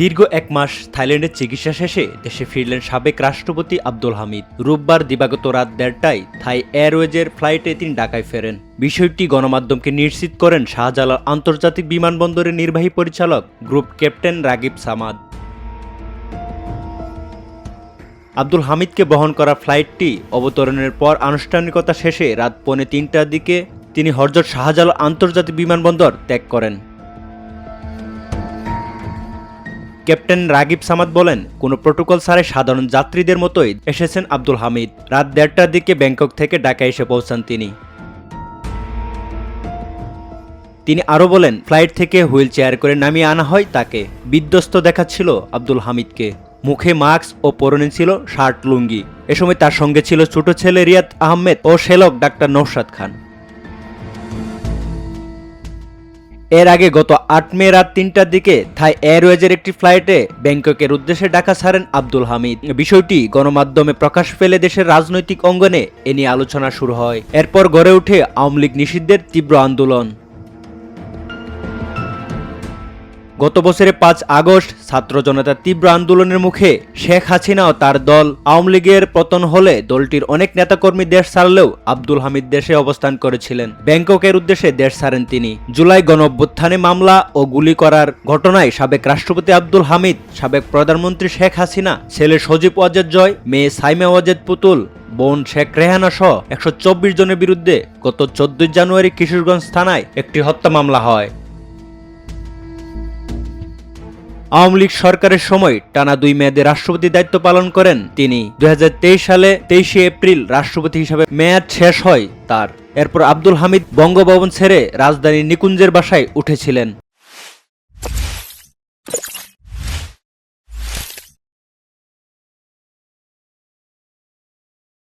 দীর্ঘ এক মাস থাইল্যান্ডের চিকিৎসা শেষে দেশে ফিরলেন সাবেক রাষ্ট্রপতি আব্দুল হামিদ। রোববার দিবাগত রাত দেড়টায় থাই এয়ারওয়েজের ফ্লাইটে তিনি ঢাকায় ফেরেন। বিষয়টি গণমাধ্যমকে নিশ্চিত করেন শাহজালাল আন্তর্জাতিক বিমানবন্দরের নির্বাহী পরিচালক গ্রুপ ক্যাপ্টেন রাগিব সামাদ। আব্দুল হামিদকে বহন করা ফ্লাইটটি অবতরণের পর আনুষ্ঠানিকতা শেষে রাত পৌনে তিনটার দিকে তিনি হরজত শাহজালাল আন্তর্জাতিক বিমানবন্দর ত্যাগ করেন। ক্যাপ্টেন রাগিব সামাদ বলেন, কোনো প্রোটোকল ছাড়াই সাধারণ যাত্রীদের মতোই এসেছেন আব্দুল হামিদ। রাত দেড়টার দিকে ব্যাংকক থেকে ঢাকা এসে পৌঁছান তিনি। তিনি আরও বলেন, ফ্লাইট থেকে হুইল চেয়ার করে নামিয়ে আনা হয় তাকে। বিধ্বস্ত দেখাচ্ছিল আব্দুল হামিদকে। মুখে মাস্ক ও পরনে ছিল শার্ট লুঙ্গি। এ সময় তার সঙ্গে ছিল ছোট ছেলে রিয়াদ আহমেদ ও শেলক ডাক্তার নৌশাদ খান। এর আগে গত আট মে রাত তিনটার দিকে থাই এয়ারওয়েজের একটি ফ্লাইটে ব্যাংককের উদ্দেশ্যে ডাকা ছাড়েন আব্দুল হামিদ। বিষয়টি গণমাধ্যমে প্রকাশ পেলে দেশের রাজনৈতিক অঙ্গনে এ নিয়ে আলোচনা শুরু হয়। এরপর গড়ে ওঠে আওয়ামী লীগ নিষিদ্ধের তীব্র আন্দোলন। গত বছরে পাঁচ আগস্ট ছাত্র জনতার তীব্র আন্দোলনের মুখে শেখ হাসিনা ও তার দল আওয়ামী লীগের পতন হলে দলটির অনেক নেতাকর্মী দেশ ছাড়লেও আব্দুল হামিদ দেশে অবস্থান করেছিলেন। ব্যাংককের উদ্দেশ্যে দেশ ছাড়েন তিনি। জুলাই গণ অভ্যুত্থানে মামলা ও গুলি করার ঘটনায় সাবেক রাষ্ট্রপতি আব্দুল হামিদ, সাবেক প্রধানমন্ত্রী শেখ হাসিনা, ছেলে সজীব ওয়াজেদ জয়, মেয়ে সাইমা ওয়াজেদ পুতুল, বোন শেখ রেহানা সহ একশো চব্বিশ জনের বিরুদ্ধে গত চোদ্দই জানুয়ারি কিশোরগঞ্জ থানায় একটি হত্যা মামলা হয়। আওয়ামী লীগ সরকারের সময় টানা দুই মেয়াদে রাষ্ট্রপতি দায়িত্ব পালন করেন তিনি। দু হাজার তেইশ সালে তেইশে এপ্রিল রাষ্ট্রপতি হিসাবে মেয়াদ শেষ হয় তার। এরপর আব্দুল হামিদ বঙ্গভবন ছেড়ে রাজধানীর নিকুঞ্জের বাসায় উঠেছিলেন।